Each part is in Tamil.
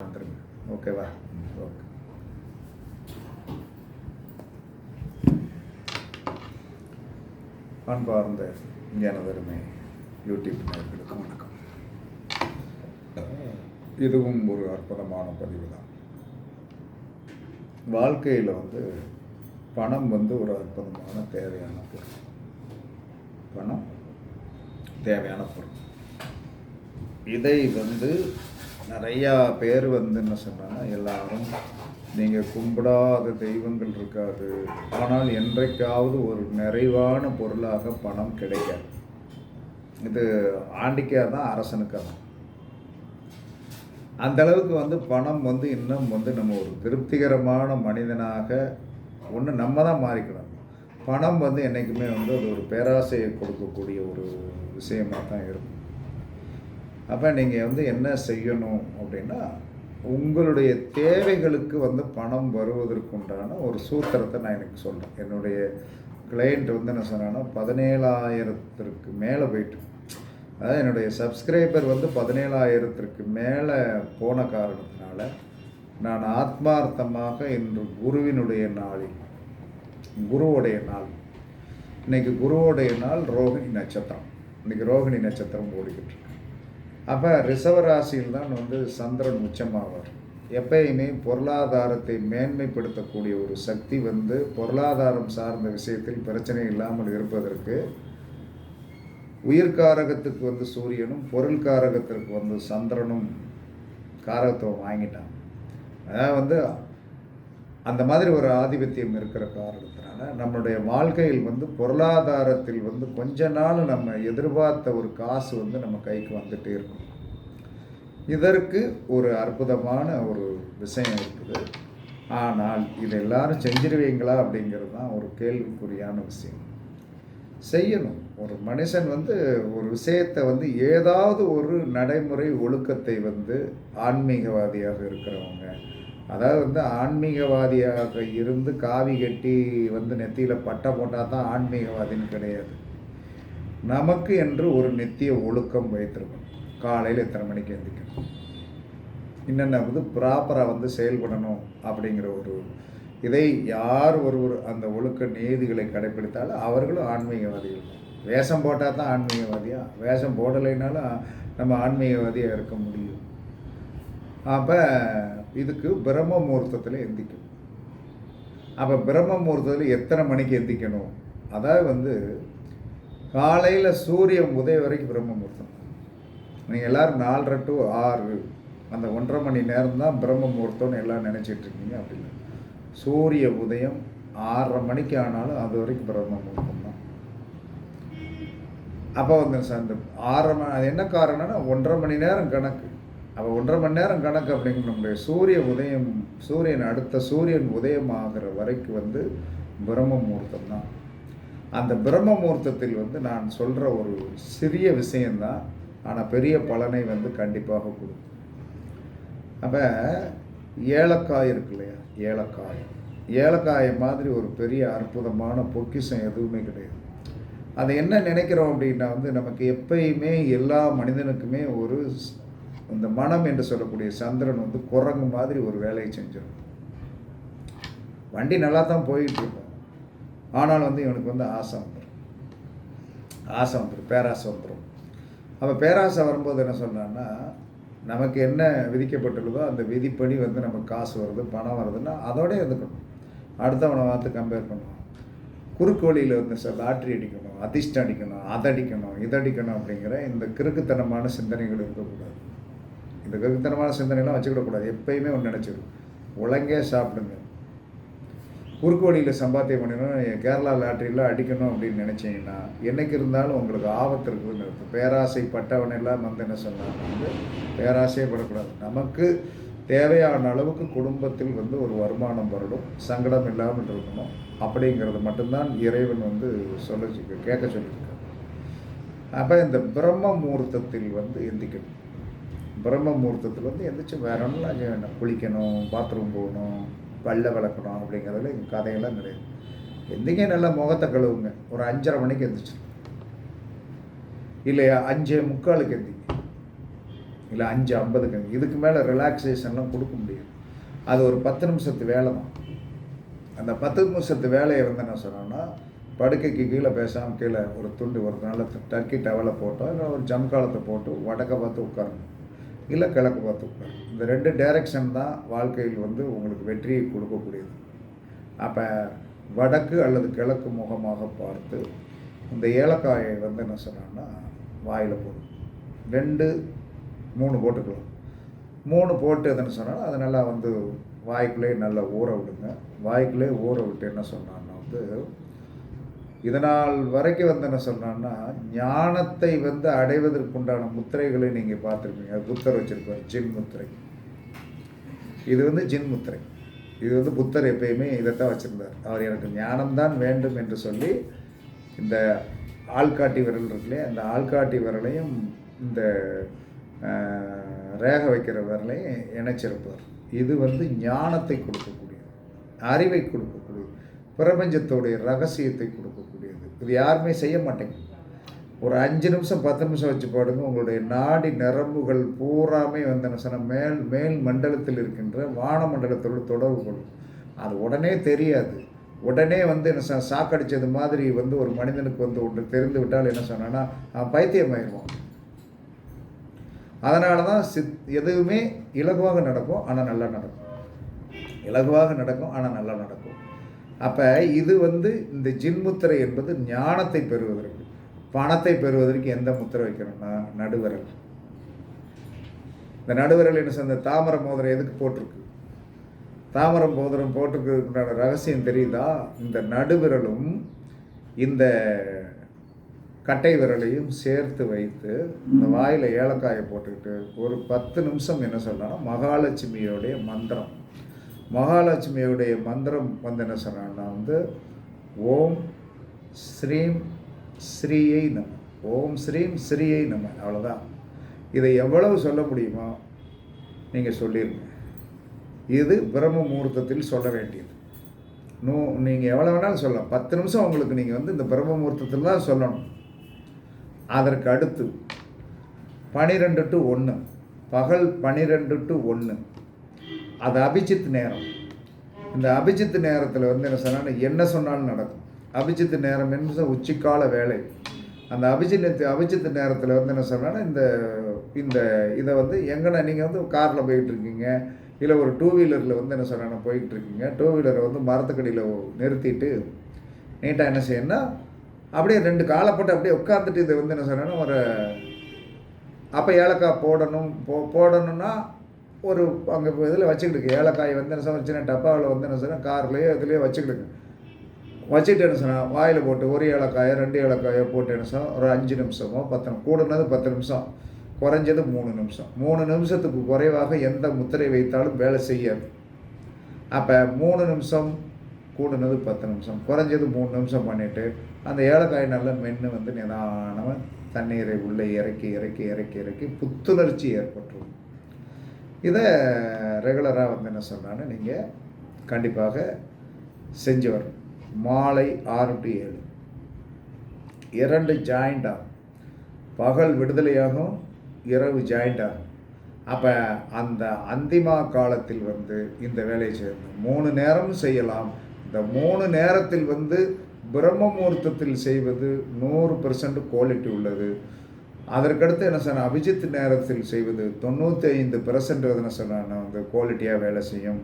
வந்துருங்க ஓகேவா ஓகே அன்பார்ந்த எனதருமை யூடியூப் நேர்களுக்கு வணக்கம். இதுவும் ஒரு அற்புதமான பதிவு தான் வாழ்க்கையில் வந்து பணம் வந்து ஒரு அற்புதமான தேவையான பொருள். பணம் தேவையான பொருள். இதை வந்து நிறையா பேர் வந்து என்ன சொன்னாங்கன்னா எல்லாரும் நீங்கள் கும்பிடாத தெய்வங்கள் இருக்காது. ஆனால் என்றைக்காவது ஒரு நிறைவான பொருளாக பணம் கிடைக்காது. இது ஆண்டிக்கா தான் அரசனுக்காக தான் அந்த அளவுக்கு வந்து பணம் வந்து இன்னும் வந்து நம்ம ஒரு திருப்திகரமான மனிதனாக ஒன்று நம்ம தான் மாறிக்கணும். பணம் வந்து என்றைக்குமே வந்து அது ஒரு பேராசையை கொடுக்கக்கூடிய ஒரு விஷயமாக தான் இருக்கும். அப்போ நீங்கள் வந்து என்ன செய்யணும் அப்படின்னா உங்களுடைய தேவைகளுக்கு வந்து பணம் வருவதற்குண்டான ஒரு சூத்திரத்தை நான் எனக்கு சொல்கிறேன் என்னுடைய கிளையண்ட் வந்து என்ன சொன்னான்னா பதினேழாயிரத்திற்கு மேலே போயிட்டு. அதாவது என்னுடைய சப்ஸ்கிரைபர் வந்து பதினேழாயிரத்திற்கு மேலே போன காரணத்தினால நான் ஆத்மார்த்தமாக இன்று குருவினுடைய நாளில் குருவுடைய நாள். இன்னைக்கு குருவுடைய நாள் ரோகிணி நட்சத்திரம். இன்றைக்கி ரோகிணி நட்சத்திரம் ஓடிக்கிட்டு இருக்கு. அப்போ ரிஷவராசியில் தான் வந்து சந்திரன் உச்சமாவார். எப்பயுமே பொருளாதாரத்தை மேன்மைப்படுத்தக்கூடிய ஒரு சக்தி வந்து பொருளாதாரம் சார்ந்த விஷயத்தில் பிரச்சனை இல்லாமல் இருப்பதற்கு உயிர்காரகத்துக்கு வந்து சூரியனும் பொருள் காரகத்திற்கு வந்து சந்திரனும் காரகத்துவம் வாங்கிட்டான் அதாவது வந்து அந்த மாதிரி ஒரு ஆதிபத்தியம் இருக்கிற காரணத்தினால. நம்மளுடைய வாழ்க்கையில் வந்து பொருளாதாரத்தில் வந்து கொஞ்ச நாள் நம்ம எதிர்பார்த்த ஒரு காசு வந்து நம்ம கைக்கு வந்துட்டே இருக்கும். இதற்கு ஒரு அற்புதமான ஒரு விஷயம் இருக்குது. ஆனால் இது எல்லாரும் செஞ்சிருவீங்களா அப்படிங்கிறது தான் ஒரு கேள்விக்குறியான விஷயம். செய்யணும். ஒரு மனுஷன் வந்து ஒரு விஷயத்தை வந்து ஏதாவது ஒரு நடைமுறை ஒழுக்கத்தை வந்து ஆன்மீகவாதியாக இருக்கிறவங்க அதாவது வந்து ஆன்மீகவாதியாக இருந்து காவி கட்டி வந்து நெத்தியில் பட்டை போட்டால் தான் ஆன்மீகவாதின்னு கிடையாது. நமக்கு என்று ஒரு நித்திய ஒழுக்கம் வைத்திருக்கணும். காலையில் எத்தனை மணிக்கு எழுந்திக்கணும் என்னென்ன வந்து ப்ராப்பராக வந்து செயல்படணும் அப்படிங்கிற ஒரு இதை யார் ஒருவர் அந்த ஒழுக்க நீதிகளை கடைப்பிடித்தாலும் அவர்களும் ஆன்மீகவாதிகள். வேஷம் போட்டால் தான் ஆன்மீகவாதியா? வேஷம் போடலைனாலும் நம்ம ஆன்மீகவாதியாக இருக்க முடியும். அப்போ இதுக்கு பிரம்ம முகூர்த்தத்தில் எந்திக்கணும் அப்போ பிரம்ம முகூர்த்தத்தில் எத்தனை மணிக்கு எந்திக்கணும்? அதாவது வந்து காலையில் சூரியன் உதயம் வரைக்கும் பிரம்ம முகூர்த்தம். நீங்கள் எல்லோரும் நாலரை டு ஆறு அந்த ஒன்றரை மணி நேரம் தான் பிரம்ம முகூர்த்தம்னு எல்லாம் நினச்சிட்டு இருக்கீங்க சூரிய உதயம் ஆறரை மணிக்கு ஆனாலும் அது வரைக்கும் பிரம்ம முகூர்த்தம் தான். அப்போ வந்து அந்த ஆறரை மணி அது என்ன காரணம்னா ஒன்றரை மணி நேரம் கணக்கு. அப்போ ஒன்றரை மணி நேரம் கணக்கு அப்படிங்கிற நம்முடைய சூரிய உதயம் சூரியன் அடுத்த சூரியன் உதயம் ஆகிற வரைக்கும் வந்து பிரம்ம முகூர்த்தம் தான் அந்த பிரம்ம முகூர்த்தத்தில் வந்து நான் சொல்கிற ஒரு சிறிய விஷயந்தான் ஆனால் பெரிய பலனை வந்து கண்டிப்பாக கொடுக்கும். அப்போ ஏலக்காய் இருக்கு இல்லையா? ஏலக்காய். ஏலக்காயை மாதிரி ஒரு பெரிய அற்புதமான பொக்கிஷம் எதுவுமே கிடையாது. அதை என்ன நினைக்கிறோம் அப்படின்னா வந்து நமக்கு எப்பயுமே எல்லா மனிதனுக்குமே ஒரு இந்த மனம் என்று சொல்லக்கூடிய சந்திரன் வந்து குரங்கு மாதிரி ஒரு வேலையை செஞ்சிடும் வண்டி நல்லா தான் போயிட்டு இருக்கும் ஆனால் வந்து இவனுக்கு வந்து ஆசை வந்துடும் ஆசை வந்துடும் பேராசை வந்துடும் அப்போ பேராசை வரும்போது என்ன சொன்னான்னா நமக்கு என்ன விதிக்கப்பட்டுள்ளதோ அந்த விதிப்படி வந்து நமக்கு காசு வருது பணம் வருதுன்னா அதோடய இருந்துக்கணும். அடுத்தவனை பார்த்து கம்பேர் பண்ணுவோம் குறுக்கு வழியில் வந்து சார் லாட்ரி அடிக்கணும் அதிர்ஷ்டம் அடிக்கணும் அதடிக்கணும் இதடிக்கணும் அப்படிங்கிற இந்த கிறுக்குத்தனமான சிந்தனைகள் இருக்கக்கூடாது. இந்த கிறுக்குத்தனமான சிந்தனைலாம் வச்சுக்கிடக்கூடாது எப்பயுமே ஒன்று நினச்சிடும் ஒழுங்கே சாப்பிடுங்க. குறுக்கு வழியில் சம்பாத்தியம் பண்ணணும் கேரளா லாட்டரியில் அடிக்கணும் அப்படின்னு நினச்சிங்கன்னா என்னைக்கு இருந்தாலும் உங்களுக்கு ஆபத்து இருக்குதுன்னு அர்த்தம். பேராசை பட்டவனெல்லாம் வந்து என்ன சொன்னாங்க வந்து பேராசையே படக்கூடாது. நமக்கு தேவையான அளவுக்கு குடும்பத்தில் வந்து ஒரு வருமானம் வரணும். சங்கடம் இல்லாமல் இருக்கணும். அப்படிங்கிறது மட்டும்தான் இறைவன் வந்து சொல்ல சொல்லி- கேட்க சொல்லியிருக்காரு அப்போ இந்த பிரம்ம முகூர்த்தத்தில் வந்து எந்திக்கணும். பிரம்ம முகூர்த்தத்தில் வந்து எந்திரிச்சு வேற ஒன்றும் குளிக்கணும் பாத்ரூம் போகணும் பல்ல விளக்கணும் அப்படிங்கிறதுல எங்கள் கதையெல்லாம் கிடையாது. எந்திங்க நல்லா முகத்தை கழுவுங்க. ஒரு அஞ்சரை மணிக்கு எந்திரிச்சிடும் இல்லையா அஞ்சே முக்காலுக்கு எந்திங்க. இல்லை அஞ்சு ஐம்பதுக்கு இதுக்கு மேலே ரிலாக்ஸேஷன்லாம் கொடுக்க முடியாது. அது ஒரு பத்து நிமிஷத்து வேலை தான். அந்த பத்து நிமிஷத்து வேலையை வந்து என்ன சொன்னோன்னா படுக்கைக்கு கீழே பேசாமல் கீழே ஒரு துண்டு ஒரு நல்ல டர்க்கி டவலை போட்டோ இல்லை ஒரு ஜம்காலத்தை போட்டு வடக்க பார்த்து உட்காரணும். இல்லை கிழக்கு பார்த்து இந்த ரெண்டு டைரக்ஷன் தான் வாழ்க்கையில் வந்து உங்களுக்கு வெற்றியை கொடுக்கக்கூடியது. அப்போ வடக்கு அல்லது கிழக்கு முகமாக பார்த்து இந்த ஏலக்காயை வந்து என்ன சொன்னான்னா வாயில் போடும் ரெண்டு மூணு போட்டுக்கலாம். மூணு போட்டு எதுன்னு சொன்னால் அதை நல்லா வந்து வாய்க்குள்ளேயே நல்லா ஊற விடுங்க. வாய்க்குள்ளே ஊற விட்டு என்ன சொன்னான்னா வந்து இதனால் வரைக்கும் வந்து என்ன சொல்கிறான்னா ஞானத்தை வந்து அடைவதற்குண்டான முத்திரைகளை நீங்கள் பார்த்துருப்பீங்க. அது புத்தர் வச்சுருப்பார் ஜின் முத்திரை. இது வந்து ஜின் முத்திரை. இது வந்து புத்தர் எப்பயுமே இதைத்தான் வச்சுருந்தார். அவர் எனக்கு ஞானம்தான் வேண்டும் என்று சொல்லி இந்த ஆள்காட்டி விரல் இருக்குல்லையே அந்த ஆள்காட்டி விரலையும் இந்த ரேக வைக்கிற விரலையும் இணைச்சிருப்பார். இது வந்து ஞானத்தை கொடுக்கக்கூடியது அறிவை கொடுக்கக்கூடியது பிரபஞ்சத்தோடைய ரகசியத்தை கொடுக்க இது யாருமே செய்ய மாட்டேங்க. ஒரு அஞ்சு நிமிஷம் பத்து நிமிஷம் வச்சு பாடுங்க உங்களுடைய நாடி நரம்புகள் பூராமே வந்து என்ன சொன்னால் மேல் மேல் மண்டலத்தில் இருக்கின்ற வான மண்டலத்தோடு தொடர்பு கொள்ளும். அது உடனே தெரியாது. உடனே வந்து என்ன சொன்ன சாக்கடிச்சது மாதிரி வந்து ஒரு மனிதனுக்கு வந்து ஒன்று தெரிந்து விட்டால் என்ன சொன்னான்னா அவன் பைத்தியமாயிருவான். அதனால தான் சித் எதுவுமே இலகுவாக நடக்கும் ஆனால் நல்லா நடக்கும். இலகுவாக நடக்கும் ஆனால் நல்லா நடக்கும். அப்போ இது வந்து இந்த ஜின் முத்திரை என்பது ஞானத்தை பெறுவதற்கு பணத்தை பெறுவதற்கு எந்த முத்திரை வைக்கணும்னா நடுவிரல். இந்த நடுவரல் என்ன சொன்ன தாமரை மோதிரம் எதுக்கு போட்டிருக்கு? தாமரம் மோதிரம் போட்டிருக்கிறதுக்குண்டான ரகசியம் தெரியுதா? இந்த நடுவிரலும் இந்த கட்டை விரலையும் சேர்த்து வைத்து இந்த வாயில் ஏலக்காயை போட்டுக்கிட்டு ஒரு பத்து நிமிஷம் என்ன சொல்லலாம் மகாலட்சுமியோடைய மந்திரம். மகாலட்சுமியுடைய மந்திரம் வந்து என்ன சொன்னான்னா வந்து ஓம் ஸ்ரீம் ஸ்ரீயை நம ஓம் ஸ்ரீம் ஸ்ரீயை நம அவ்வளோதான் இதை எவ்வளவு சொல்ல முடியுமோ நீங்கள் சொல்லிடுங்க இது பிரம்ம முகூர்த்தத்தில் சொல்ல வேண்டியது. நூ நீங்கள் எவ்வளோ வேணாலும் சொல்லலாம். பத்து நிமிஷம் உங்களுக்கு நீங்கள் வந்து இந்த பிரம்ம முகூர்த்தத்தில் தான் சொல்லணும். அதற்கு அடுத்து பனிரெண்டு டு ஒன்று பகல் பனிரெண்டு டு ஒன்று அது அபிஜித் நேரம். இந்த அபிஜித் நேரத்தில் வந்து என்ன சொன்னால் என்ன சொன்னாலும் நடக்கும். அபிஜித் நேரம் என்று உச்சிக்கால வேலை. அந்த அபிஜித் அபிஜித் நேரத்தில் வந்து என்ன சொன்னால் இந்த இந்த இதை வந்து எங்கன்னா நீங்கள் வந்து காரில் போயிட்டுருக்கீங்க. இல்லை ஒரு டூ வீலரில் வந்து என்ன சொன்னால் போயிட்டுருக்கீங்க. டூ வீலரை வந்து மரத்துக்கடியில் நிறுத்திட்டு நீட்டாக என்ன செய்யணும்னா அப்படியே ரெண்டு காலை போட்டு அப்படியே உட்காந்துட்டு இதை வந்து என்ன சொன்னால் ஒரு அப்போ ஏலக்காய் போடணும். போ போடணும்னா ஒரு அங்கே இதில் வச்சுக்கிட்டு ஏலக்காய் வந்து என்ன சொன்ன சின்ன டப்பாவில் வந்து என்ன சொன்னால் கார்லேயோ இதுலேயோ வச்சுக்கிடுங்க. வச்சுட்டு என்ன சொன்னால் வாயில் போட்டு ஒரு ஏலக்காயோ ரெண்டு ஏலக்காயோ போட்டு என்ன சொன்னால் ஒரு அஞ்சு நிமிஷமோ பத்து கூடுனது பத்து நிமிஷம். குறைஞ்சது மூணு நிமிஷம். மூணு நிமிஷத்துக்கு குறைவாக எந்த முத்திரை வைத்தாலும் வேலை செய்யாது. அப்போ மூணு நிமிஷம் கூடுனது பத்து நிமிஷம். குறைஞ்சது மூணு நிமிஷம் பண்ணிவிட்டு அந்த ஏலக்காய் நல்லா மென்று வந்து நிதானமாக தண்ணீரை உள்ளே இறக்கி இறக்கி இறக்கி இறக்கி புத்துணர்ச்சி ஏற்பட்டுரும். இதை ரெகுலராக வந்து என்ன சொல்கிறான்னு நீங்கள் கண்டிப்பாக செஞ்சு வரணும் மாலை ஆறு டு ஏழு. இரண்டு ஜாயிண்ட் ஆகும் பகல் விடுதலையாகும் இரவு ஜாயிண்ட் ஆகும். அப்போ அந்த அந்திமா காலத்தில் வந்து இந்த வேலையை செய்யணும். மூணு நேரமும் செய்யலாம். இந்த மூணு நேரத்தில் வந்து பிரம்ம முகூர்த்தத்தில் செய்வது நூறு பெர்சன்ட் குவாலிட்டி உள்ளது. அதற்கடுத்து என்ன சொன்ன அபிஜித் நேரத்தில் செய்வது தொண்ணூற்றி ஐந்து பெர்சன்ட் என்ன சொன்னா வந்து குவாலிட்டியாக வேலை செய்யும்.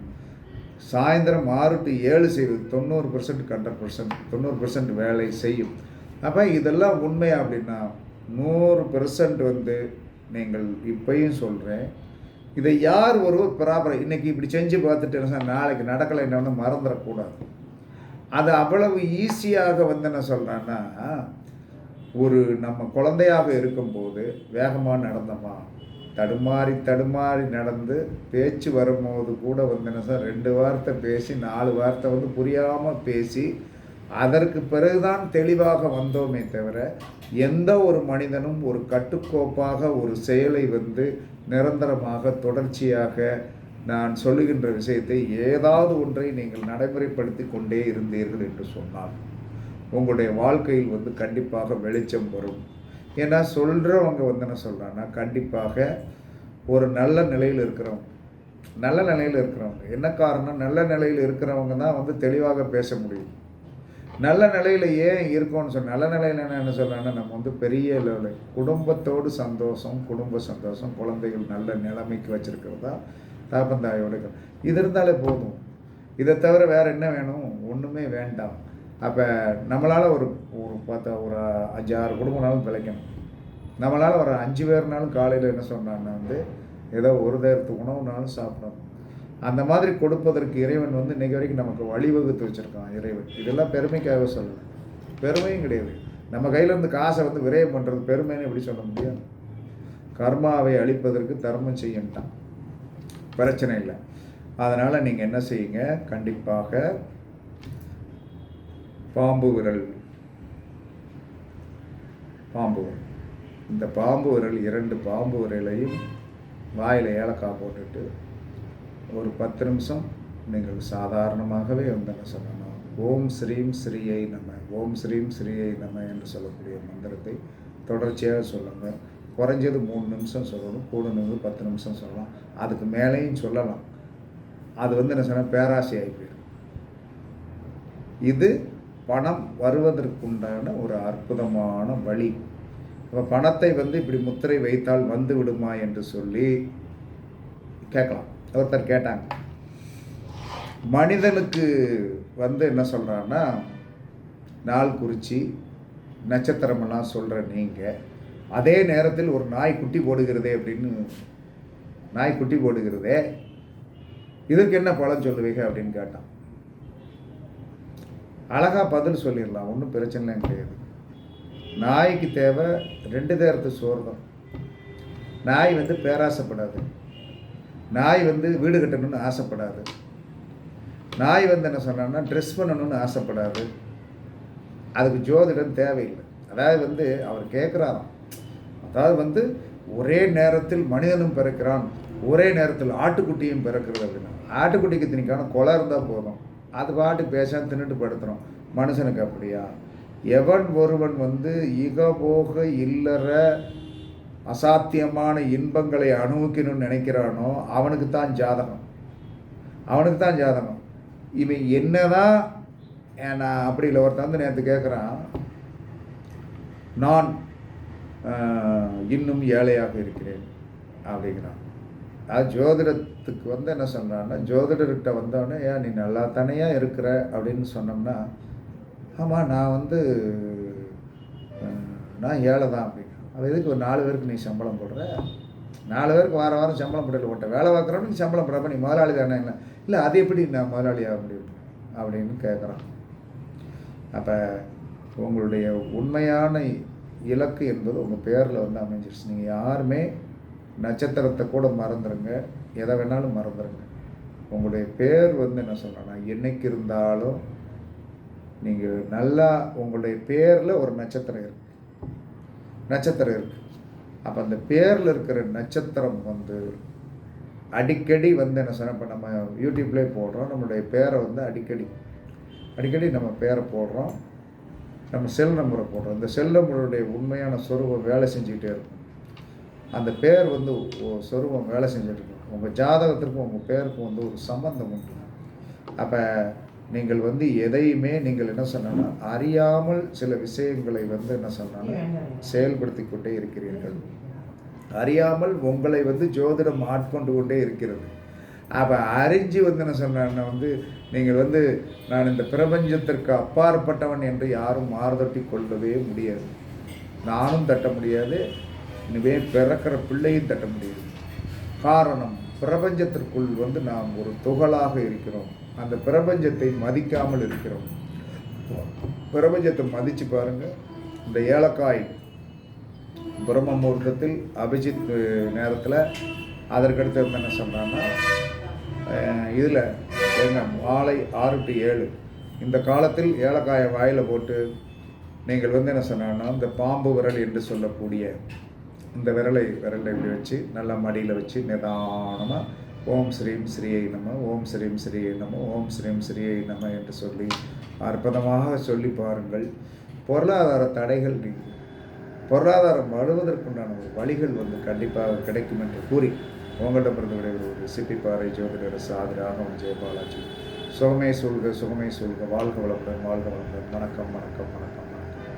சாயந்தரம் ஆறு டு ஏழு செய்வது தொண்ணூறு பர்சன்ட் ஹண்ட்ரட் பர்சன்ட் தொண்ணூறு பர்சன்ட் வேலை செய்யும். அப்போ இதெல்லாம் உண்மை அப்படின்னா நூறு பெர்சன்ட் வந்து நீங்கள் இப்பையும் சொல்கிறேன் இதை யார் ஒருவர் ப்ராப்பராக இன்றைக்கி இப்படி செஞ்சு பார்த்துட்டு என்ன நாளைக்கு நடக்கலை என்னன்னு மறந்துடக்கூடாது. அது அவ்வளவு ஈஸியாக வந்து என்ன சொல்கிறேன்னா ஒரு நம்ம குழந்தையாக இருக்கும்போது வேகமாக நடந்தோமா? தடுமாறி தடுமாறி நடந்து பேச்சு வரும்போது கூட வந்து என்ன சார் ரெண்டு வார்த்தை பேசி நாலு வார்த்தை வந்து புரியாமல் பேசி அதற்கு பிறகுதான் தெளிவாக வந்தோமே தவிர எந்த ஒரு மனிதனும் ஒரு கட்டுக்கோப்பாக ஒரு செயலை வந்து நிரந்தரமாக தொடர்ச்சியாக நான் சொல்லுகின்ற விஷயத்தை ஏதாவது ஒன்றை நீங்கள் நடைமுறைப்படுத்தி கொண்டே இருந்தீர்கள் என்று சொன்னால். உங்களுடைய வாழ்க்கையில் வந்து கண்டிப்பாக வெளிச்சம் வரும். ஏன்னா சொல்கிறவங்க வந்து என்ன சொல்கிறாங்கன்னா கண்டிப்பாக ஒரு நல்ல நிலையில் இருக்கிறவங்க நல்ல நிலையில் இருக்கிறவங்க. என்ன காரணம்? நல்ல நிலையில் இருக்கிறவங்க தான் வந்து தெளிவாக பேச முடியும். நல்ல நிலையில் ஏன் இருக்கோம்னு சொன்ன நல்ல நிலையில் என்ன சொல்கிறேன்னா நம்ம வந்து பெரிய லெவலில் குடும்பத்தோடு சந்தோஷம் குடும்ப சந்தோஷம் குழந்தைகள் நல்ல நிலைமைக்கு வச்சுருக்கிறதா? தாப்பந்தாயோட இது இருந்தாலே போதும். இதை தவிர வேறு என்ன வேணும்? ஒன்றுமே வேண்டாம். அப்போ நம்மளால் ஒரு ஒரு பார்த்தா ஒரு அஞ்சு ஆறு குடும்பம்னாலும் பிழைக்கணும். நம்மளால் ஒரு அஞ்சு பேர்னாலும் காலையில் என்ன சொன்னான்னா வந்து ஏதோ ஒரு நேரத்து உணவுனாலும் சாப்பிடணும். அந்த மாதிரி கொடுப்பதற்கு இறைவன் வந்து இன்றைக்கி வரைக்கும் நமக்கு வழிவகுத்து வச்சுருக்கான் இறைவன். இதெல்லாம் பெருமைக்காக சொல்லலை. பெருமையும் கிடையாது. நம்ம கையிலேருந்து காசை வந்து விரயம் பண்ணுறது பெருமைன்னு எப்படி சொல்ல முடியும்? கர்மாவை அழிப்பதற்கு தர்மம் செய்யன்ட்டான் பிரச்சனை இல்லை. அதனால் நீங்கள் என்ன செய்யுங்க? கண்டிப்பாக பாம்பு விரல். பாம்பு. விரல் இந்த பாம்பு விரல் இரண்டு பாம்பு விரலையும் வாயில் ஏலக்காய் போட்டுட்டு ஒரு பத்து நிமிஷம் நீங்கள் சாதாரணமாகவே வந்து என்ன சொல்லணும்? ஓம் ஸ்ரீம் ஸ்ரீயை நம்ம ஓம் ஸ்ரீம் ஸ்ரீயை நம்ம என்று சொல்லக்கூடிய மந்திரத்தை தொடர்ச்சியாக சொல்லுங்கள் குறைஞ்சது மூணு நிமிஷம் சொல்லணும். கூடுனது பத்து நிமிஷம் சொல்லலாம். அதுக்கு மேலேயும் சொல்லலாம். அது வந்து என்ன சொன்னால் பேராசை ஆகிப்போயிடும் இது பணம் வருவதற்குண்டான ஒரு அற்புதமான வழி. இப்போ பணத்தை வந்து இப்படி முத்திரை வைத்தால் வந்து விடுமா என்று சொல்லி கேட்கலாம். ஒருத்தர் கேட்டாங்க. மனிதனுக்கு வந்து என்ன சொல்கிறான்னா நாள் குறிச்சி நட்சத்திரமெல்லாம் சொல்கிற நீங்கள் அதே நேரத்தில் ஒரு நாய் குட்டி போடுகிறதே அப்படின்னு நாய் குட்டி போடுகிறதே இதுக்கு என்ன பலன் சொல்லுவீங்க அப்படின்னு கேட்டான். அழகாக பதில் சொல்லிடலாம். ஒன்றும் பிரச்சனைலாம் கிடையாது. நாய்க்கு தேவை ரெண்டு நேரத்து சோறு தான் நாய் வந்து பேராசைப்படாது. நாய் வந்து வீடு கட்டணும்னு ஆசைப்படாது. நாய் வந்து என்ன சொன்னான்னா ட்ரெஸ் பண்ணணும்னு ஆசைப்படாது. அதுக்கு ஜோதிடம் தேவையில்லை. அதாவது வந்து அவர் கேட்குறாராம் அதாவது வந்து ஒரே நேரத்தில் மனிதனும் பிறக்கிறான். ஒரே நேரத்தில் ஆட்டுக்குட்டியும் பிறக்கிறது அப்படின்னா ஆட்டுக்குட்டிக்கு திணிக்கான கொலை இருந்தால் போதும். அது பாட்டு பேசாமல் தின்னுட்டு படுத்துகிறோம் மனுஷனுக்கு அப்படியா? எவன் ஒருவன் வந்து இகபோக இல்லற அசாத்தியமான இன்பங்களை அனுபவிக்கணும்னு நினைக்கிறானோ அவனுக்கு தான் ஜாதகம். அவனுக்கு தான் ஜாதகம். இவன் என்னதான் நான் அப்படி இல்லை ஒருத்தன் வந்து நேற்று கேட்குறான் நான் இன்னும் ஏழையாக இருக்கிறேன் அப்படிங்கிறான். அது ஜோதிடத்துக்கு வந்து என்ன சொல்கிறான்னா ஜோதிடர்கிட்ட வந்தோடனே ஏன் நீ நல்லா தானேயா இருக்கிற? அப்படின்னு சொன்னோம்னா ஆமாம் நான் வந்து நான் ஏழை தான் அப்படின்னு. அது எதுக்கு ஒரு நாலு பேருக்கு நீ சம்பளம் போடுற? நாலு பேருக்கு வார வாரம் சம்பளம் போட்டு போட்ட வேலை பார்க்குறவனு நீ சம்பளம் போடுறப்ப நீ முதலாளி தானே? இல்லை இல்லை அது எப்படி நான் முதலாளி ஆக முடியும் அப்படின்னு கேட்குறான் அப்போ உங்களுடைய உண்மையான இலக்கு என்பது உங்கள் பேரில் வந்து அமைஞ்சிருச்சு. நீங்கள் யாருமே நட்சத்திரத்தை கூட மறந்துடுங்க எதை வேணாலும் மறந்துடுங்க உங்களுடைய பேர் வந்து என்ன சொல்லணும்னா என்னைக்கு இருந்தாலும் நீங்கள் நல்லா உங்களுடைய பேரில் ஒரு நட்சத்திரம் இருக்குது நட்சத்திரம் இருக்குது அப்போ அந்த பேரில் இருக்கிற நட்சத்திரம் வந்து அடிக்கடி வந்து என்ன சொன்ன இப்போ நம்ம யூடியூப்லேயே போடுறோம். நம்மளுடைய பேரை வந்து அடிக்கடி அடிக்கடி நம்ம பேரை போடுறோம். நம்ம செல் நம்பரை போடுறோம். இந்த செல் நம்பருடைய உண்மையான சொருபம் வேலை செஞ்சுக்கிட்டே இருக்கும். அந்த பேர் வந்து சொருபம் வேலை செஞ்சுட்டு இருக்கும் உங்கள் ஜாதகத்திற்கும் உங்கள் பேருக்கும் வந்து ஒரு சம்பந்தம் உண்டு. அப்போ நீங்கள் வந்து எதையுமே நீங்கள் என்ன சொன்னா அறியாமல் சில விஷயங்களை வந்து என்ன சொன்னாலும் செயல்படுத்தி கொண்டே இருக்கிறீர்கள். அறியாமல் உங்களை வந்து ஜோதிடம் ஆட்கொண்டு கொண்டே இருக்கிறது. அப்போ அறிஞ்சு வந்து என்ன சொன்னா வந்து நீங்கள் வந்து நான் இந்த பிரபஞ்சத்திற்கு அப்பாற்பட்டவன் என்று யாரும் மாறுதட்டி கொள்ளவே முடியாது. நானும் தட்ட முடியாது. எனவே பிறக்கிற பிள்ளையும் தட்ட முடியாது. காரணம் பிரபஞ்சத்திற்குள் வந்து நாம் ஒரு துகளாக இருக்கிறோம். அந்த பிரபஞ்சத்தை மதிக்காமல் இருக்கிறோம். பிரபஞ்சத்தை மதித்து பாருங்கள் இந்த ஏலக்காய் பிரம்ம முகூர்த்தத்தில் அபிஜித் நேரத்தில் அதற்கடுத்து என்ன சொன்னான்னா இதில் என்ன மாலை ஆறு டு ஏழு. இந்த காலத்தில் ஏலக்காயை வாயில் போட்டு நீங்கள் வந்து என்ன சொன்னாங்கன்னா இந்த பாம்பு விரல் என்று சொல்லக்கூடிய இந்த விரலை விரலை இப்படி வச்சு நல்லா மடியில் வச்சு நிதானமாக ஓம் ஸ்ரீம் ஸ்ரீயை நம ஓம் ஸ்ரீம் ஸ்ரீயை நம ஓம் ஸ்ரீம் ஸ்ரீயை நம என்று சொல்லி அற்புதமாக சொல்லி பாருங்கள். பொருளாதார தடைகள் பொருளாதாரம் வழுவதற்குண்டான வழிகள் வந்து கண்டிப்பாக கிடைக்கும் என்று கூறி உங்களிடமிருந்து விடைபெறுவது சிப்பிப்பாறை ஜோதிடர் சாதிராகவும் ஜெயபாலாஜி. சுகமே சொல்க சுகமே சொல்க வாழ்க வளமுடன் வாழ்க வளமுடன். வணக்கம் வணக்கம் வணக்கம் வணக்கம்.